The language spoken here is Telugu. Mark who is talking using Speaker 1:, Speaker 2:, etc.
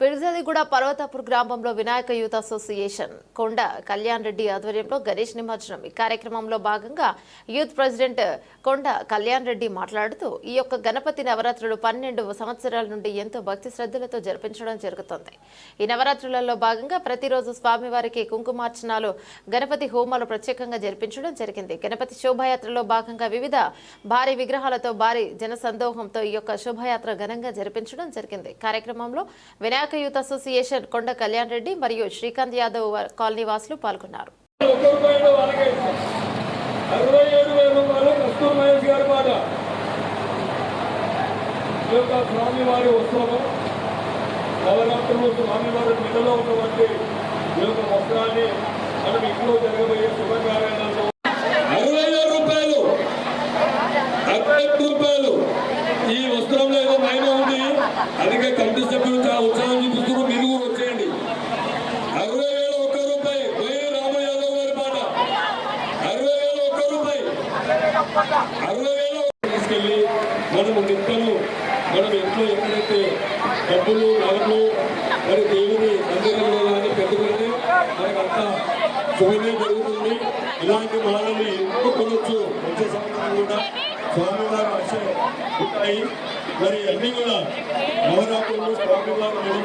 Speaker 1: ఫిర్జాదిగూడ పర్వతాపూర్ గ్రామంలో వినాయక యూత్ అసోసియేషన్ కొండ కళ్యాణ్ రెడ్డి ఆధ్వర్యంలో గణేష్ నిమజ్జనం. ఈ కార్యక్రమంలో భాగంగా యూత్ ప్రెసిడెంట్ కొండ కళ్యాణ్ రెడ్డి మాట్లాడుతూ ఈ యొక్క గణపతి నవరాత్రులు పన్నెండు సంవత్సరాల నుండి ఎంతో భక్తి శ్రద్ధలతో జరిపించడం జరుగుతుంది. ఈ నవరాత్రులలో భాగంగా ప్రతిరోజు స్వామివారికి కుంకుమార్చనాలు గణపతి హోమాలు ప్రత్యేకంగా జరిపించడం జరిగింది. గణపతి శోభాయాత్రలో భాగంగా వివిధ భారీ విగ్రహాలతో భారీ జనసందోహంతో ఈ యొక్క శోభాయాత్ర ఘనంగా జరిపించడం జరిగింది. కార్యక్రమంలో వినాయక విశాఖ యూత్ అసోసియేషన్ కొండ కళ్యాణ్ రెడ్డి మరియు శ్రీకాంత్ యాదవ్ కాలనీ వాసులు పాల్గొన్నారు.
Speaker 2: స్వామివారి వస్త్రము నవరాత్రులు స్వామివారి మెడలో ఉన్నటువంటి ఈ యొక్క వస్త్రాన్ని మనం ఇంట్లో జరగబోయే శుభకార్యాలలో రూపాయలు. ఈ వస్త్రంలో ఏదో మైన ఉంది. అందుకే కనిపిస్తే అరవై వేల తీసుకెళ్ళి మనము నిత్యము మనం ఇంట్లో ఎక్కడైతే డబ్బులు నగలు మరి దేవుని మందిరంలో కానీ పెట్టుకుంటే మనకంతా శుభమే జరుగుతుంది. ఇలాంటి మాలని ఎప్పుడు వచ్చే సంవత్సరం కూడా స్వామివారి ఆశ ఉంటాయి మరి అన్ని కూడా నవరాత్రులు స్వామివారి మెడలో